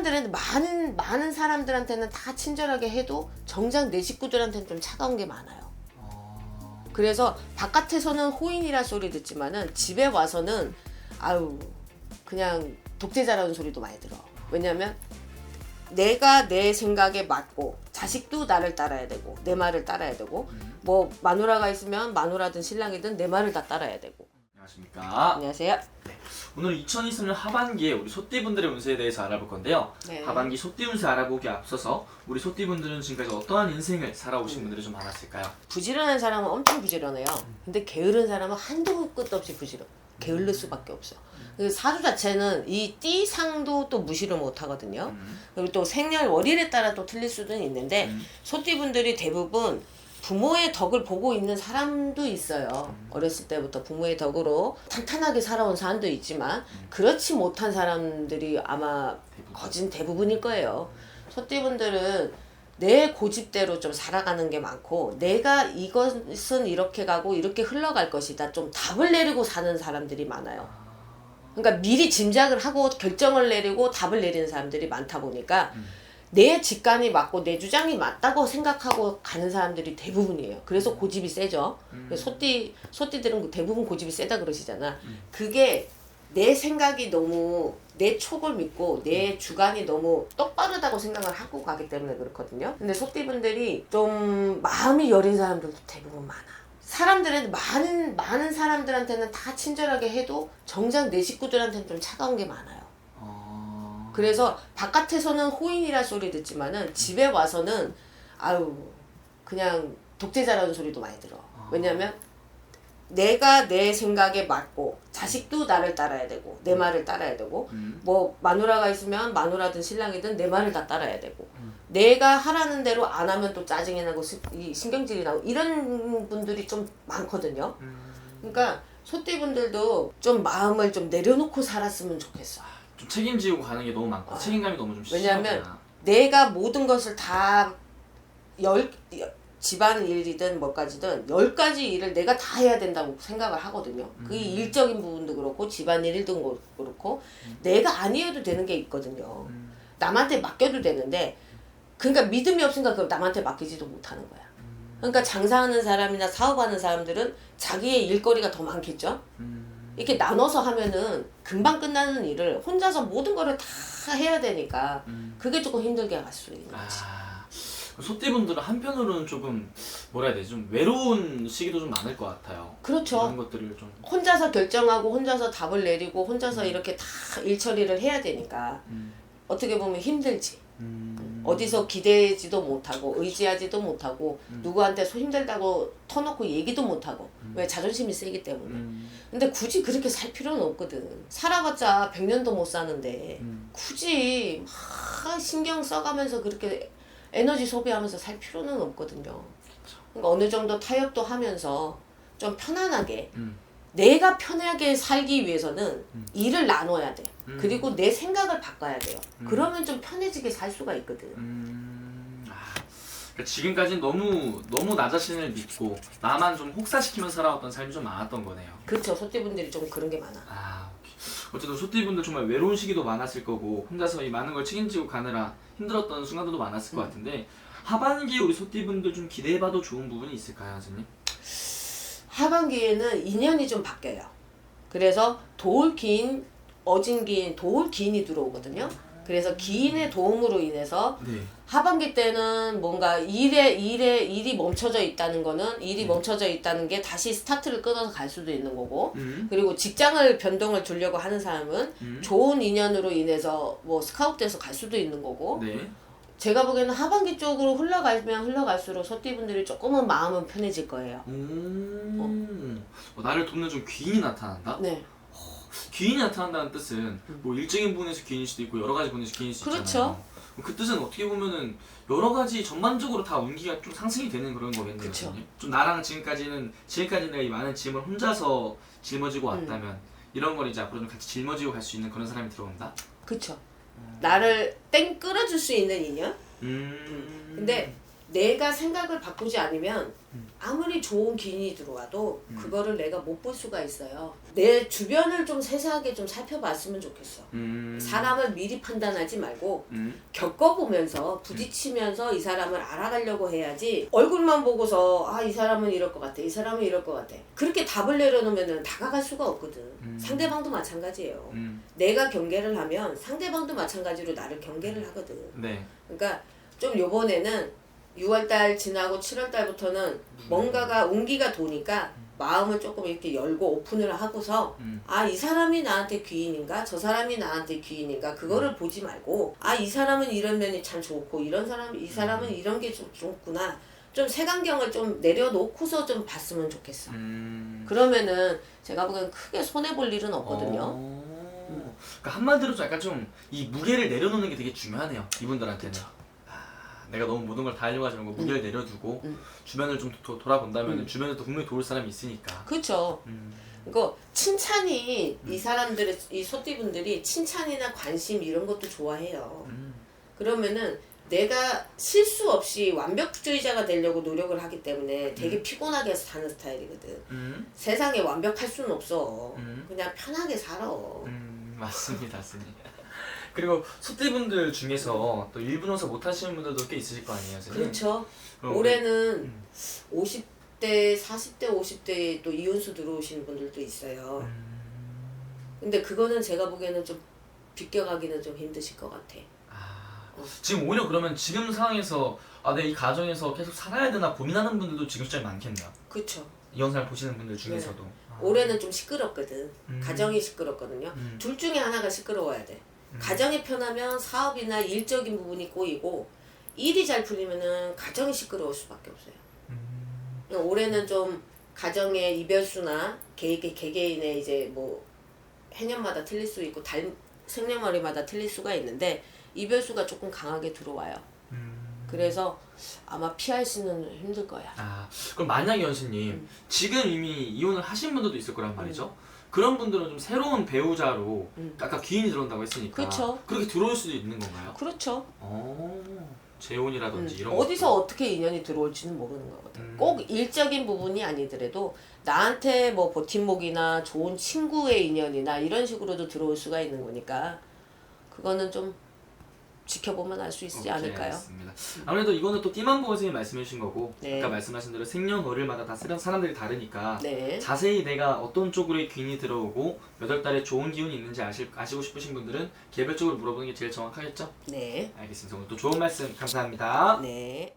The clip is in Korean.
사람들은 많은 많은 사람들한테는 다 친절하게 해도 정작 내 식구들한테는 좀 차가운 게 많아요. 어... 그래서 바깥에서는 호인이라 소리 듣지만은 집에 와서는 아유 그냥 독재자라는 소리도 많이 들어. 왜냐면 내가 내 생각에 맞고 자식도 나를 따라야 되고 내 말을 따라야 되고 뭐 마누라가 있으면 마누라든 신랑이든 내 말을 다 따라야 되고. 안녕하십니까. 안녕하세요. 오늘 2023년 하반기에 우리 소띠분들의 운세에 대해서 알아볼 건데요. 네. 하반기 소띠 운세 알아보기에 앞서서 우리 소띠분들은 지금까지 어떠한 인생을 살아오신 분들이 좀 많았을까요? 부지런한 사람은 엄청 부지런해요. 근데 게으른 사람은 한도 끝도 없이 부지런. 게을를 수밖에 없어. 그 사주 자체는 이 띠상도 또 무시를 못 하거든요. 음. 그리고 또 생년 월일에 따라 또 틀릴 수도 있는데 음. 소띠분들이 대부분 부모의 덕을 보고 있는 사람도 있어요. 어렸을 때부터 부모의 덕으로 탄탄하게 살아온 사람도 있지만 그렇지 못한 사람들이 아마 대부분. 거진 대부분일 거예요. 소띠분들은 내 고집대로 좀 살아가는 게 많고 내가 이것은 이렇게 가고 이렇게 흘러갈 것이다 좀 답을 내리고 사는 사람들이 많아요. 그러니까 미리 짐작을 하고 결정을 내리고 답을 내리는 사람들이 많다 보니까 내 직관이 맞고 내 주장이 맞다고 생각하고 가는 사람들이 대부분이에요. 그래서 고집이 세죠. 소띠 소띠들은 대부분 고집이 세다 그러시잖아. 그게 내 생각이 너무 내 촉을 믿고 내 주관이 너무 똑바르다고 생각을 하고 가기 때문에 그렇거든요. 근데 소띠분들이 좀 마음이 여린 사람들도 대부분 많아. 사람들은 많은 많은 사람들한테는 다 친절하게 해도 정작 내 식구들한테는 좀 차가운 게 많아요. 어... 그래서 바깥에서는 호인이라 소리 듣지만은 집에 와서는 아유 그냥 독재자라는 소리도 많이 들어. 왜냐면 내가 내 생각에 맞고 자식도 나를 따라야 되고 내 말을 따라야 되고 음. 뭐 마누라가 있으면 마누라든 신랑이든 내 말을 다 따라야 되고 내가 하라는 대로 안 하면 또 짜증이 나고 시- 이 신경질이 나고 이런 분들이 좀 많거든요. 음. 그러니까 소띠분들도 좀 마음을 좀 내려놓고 살았으면 좋겠어. 좀 책임지고 가는 게 너무 많고 책임감이 너무 좀 아. 왜냐면 심하구나. 내가 모든 것을 다열 집안 일이든 뭐까지든 열 가지 일을 내가 다 해야 된다고 생각을 하거든요. 그게 일적인 부분도 그렇고 집안 일도 그렇고 내가 아니어도 되는 게 있거든요. 음. 남한테 맡겨도 되는데 그러니까 믿음이 없으니까 그걸 남한테 맡기지도 못하는 거야. 그러니까 장사하는 사람이나 사업하는 사람들은 자기의 일거리가 더 많겠죠. 음. 이렇게 나눠서 하면은 금방 끝나는 일을 혼자서 모든 거를 다 해야 되니까 음. 그게 조금 힘들게 갈 수 있는 거지. 아, 소띠분들은 한편으로는 조금 뭐라 해야 되지 좀 외로운 시기도 좀 많을 것 같아요. 그렇죠. 이런 것들을 좀 혼자서 결정하고 혼자서 답을 내리고 혼자서 이렇게 다 일 처리를 해야 되니까 음. 어떻게 보면 힘들지. 음. 어디서 기대지도 못하고 의지하지도 못하고 누구한테 소 힘들다고 터놓고 얘기도 못하고 왜 자존심이 세기 때문에 음. 근데 굳이 그렇게 살 필요는 없거든 살아봤자 100년도 못 사는데 음. 굳이 막 신경 써가면서 그렇게 에너지 소비하면서 살 필요는 없거든요 그러니까 어느 정도 타협도 하면서 좀 편안하게 음. 내가 편하게 살기 위해서는 일을 나눠야 돼. 음. 그리고 내 생각을 바꿔야 돼요. 그러면 좀 편해지게 살 수가 있거든. 음. 아, 그러니까 지금까지는 너무 너무 나 자신을 믿고 나만 좀 혹사시키면서 살아왔던 삶이 좀 많았던 거네요. 그렇죠. 소띠분들이 좀 그런 게 많아. 아, 오케이. 어쨌든 소띠분들 정말 외로운 시기도 많았을 거고 혼자서 이 많은 걸 책임지고 가느라 힘들었던 순간들도 많았을 것 같은데 하반기 우리 소띠분들 좀 기대해봐도 좋은 부분이 있을까요, 선생님? 하반기에는 인연이 좀 바뀌어요. 그래서 도울 기인, 어진 기인, 도울 기인이 들어오거든요. 그래서 기인의 도움으로 인해서 네. 하반기 때는 뭔가 일에 일에 일이 멈춰져 있다는 거는 일이 멈춰져 있다는 게 다시 스타트를 끊어서 갈 수도 있는 거고 음. 그리고 직장을 변동을 주려고 하는 사람은 음. 좋은 인연으로 인해서 뭐 스카웃돼서 갈 수도 있는 거고 네. 제가 보기에는 하반기 쪽으로 흘러가면 흘러갈수록 소띠분들이 조금은 마음은 편해질 거예요. 오. 어, 나를 돕는 좀 귀인이 나타난다? 네, 귀인이 나타난다는 뜻은 뭐 일적인 부분에서 귀인일 수도 있고 여러 가지 부분에서 귀인일 수 그렇죠. 있잖아요. 그 뜻은 어떻게 보면은 여러 가지 전반적으로 다 운기가 좀 상승이 되는 그런 거겠네요. 그쵸. 좀 나랑 지금까지는 지금까지 내가 이 많은 짐을 혼자서 짊어지고 왔다면 이런 걸 이제 앞으로 좀 같이 짊어지고 갈 수 있는 그런 사람이 들어온다. 그쵸. 나를 땡 끌어줄 수 있는 인연? 음. 근데 내가 생각을 바꾸지 않으면 음. 아무리 좋은 기인이 들어와도 음. 그거를 내가 못 볼 수가 있어요. 내 주변을 좀 세세하게 좀 살펴봤으면 좋겠어. 음. 사람을 미리 판단하지 말고 음. 겪어보면서 부딪히면서 이 사람을 알아가려고 해야지 얼굴만 보고서 아 이 사람은 이럴 것 같아 이 사람은 이럴 것 같아 그렇게 답을 내려놓으면 다가갈 수가 없거든 음. 상대방도 마찬가지예요 음. 내가 경계를 하면 상대방도 마찬가지로 나를 경계를 하거든 네. 그러니까 좀 요번에는 6월달 지나고 7월달부터는 뭔가가 운기가 도니까 마음을 조금 이렇게 열고 오픈을 하고서 음. 아이 사람이 나한테 귀인인가 저 사람이 나한테 귀인인가 그거를 보지 말고 아 이 사람은 이런 면이 참 좋고 이런 사람 이 사람은 이런 게 좀 좋구나 좀 색안경을 좀 내려놓고서 좀 봤으면 좋겠어 음. 그러면은 제가 보기엔 크게 손해 볼 일은 없거든요 어. 그러니까 한마디로 좀 약간 좀 이 무게를 내려놓는 게 되게 중요하네요. 이분들한테는. 그쵸. 아, 내가 너무 모든 걸 다 하려고 하지 말고 무게를 내려두고 음. 주변을 좀 도, 돌아본다면 음. 주변에 도 분명히 도울 사람이 있으니까. 그렇죠 음. 그러니까 칭찬이 이 사람들의 이 소띠분들이 칭찬이나 관심 이런 것도 좋아해요 음. 그러면은 내가 실수 없이 완벽주의자가 되려고 노력을 하기 때문에 되게 피곤하게 사는 스타일이거든. 음. 세상에 완벽할 수는 없어. 음. 그냥 편하게 살아. 음, 맞습니다, 맞습니다. 그리고 소띠분들 중에서 또 일분호사 못하시는 분들도 꽤 있으실 거 아니에요, 선생님? 그렇죠. 그럼 올해는 음. 50대, 40대, 50대에 또 이혼수 들어오시는 분들도 있어요. 음. 근데 그거는 제가 보기에는 좀 비껴가기는 좀 힘드실 것 같아. 아, 어. 지금 오히려 그러면 지금 상황에서 아, 내 이 가정에서 계속 살아야 되나 고민하는 분들도 지금 시점에 많겠네요. 그렇죠. 이혼 생활 보시는 분들 중에서도. 아. 올해는 좀 시끄럽거든. 음. 가정이 시끄럽거든요. 음. 둘 중에 하나가 시끄러워야 돼. 음. 가정이 편하면 사업이나 일적인 부분이 꼬이고 일이 잘 풀리면은 가정이 시끄러울 수밖에 없어요. 음. 올해는 좀 가정의 이별수나 개, 개, 개개인의 이제 뭐 해년마다 틀릴 수 있고 달 생년월일마다 틀릴 수가 있는데 이별수가 조금 강하게 들어와요. 음. 그래서 아마 피하시는 힘들 거야. 아, 그럼 만약에 연수님 음. 지금 이미 이혼을 하신 분들도 있을 거란 말이죠. 그런 분들은 좀 새로운 배우자로 음. 아까 귀인이 들어온다고 했으니까 그쵸. 그렇게 들어올 수도 있는 건가요? 그렇죠. 어, 재혼이라든지 음, 이런 어디서 것도. 어떻게 인연이 들어올지는 모르는 거거든. 음. 꼭 일적인 부분이 아니더라도 나한테 뭐 버팀목이나 좋은 친구의 인연이나 이런 식으로도 들어올 수가 있는 거니까 그거는 좀 지켜보면 알 수 있지 오케이, 않을까요? 알겠습니다. 아무래도 이거는 또 띠만보 선생님이 말씀해 주신 거고 네. 아까 말씀하신 대로 생년월일마다 다 쓰는 사람들이 다르니까 네. 자세히 내가 어떤 쪽으로의 귀인이 들어오고 몇 월 달에 좋은 기운이 있는지 아실, 아시고 싶으신 분들은 개별적으로 물어보는 게 제일 정확하겠죠? 네. 알겠습니다. 오늘 또 좋은 말씀 감사합니다. 네.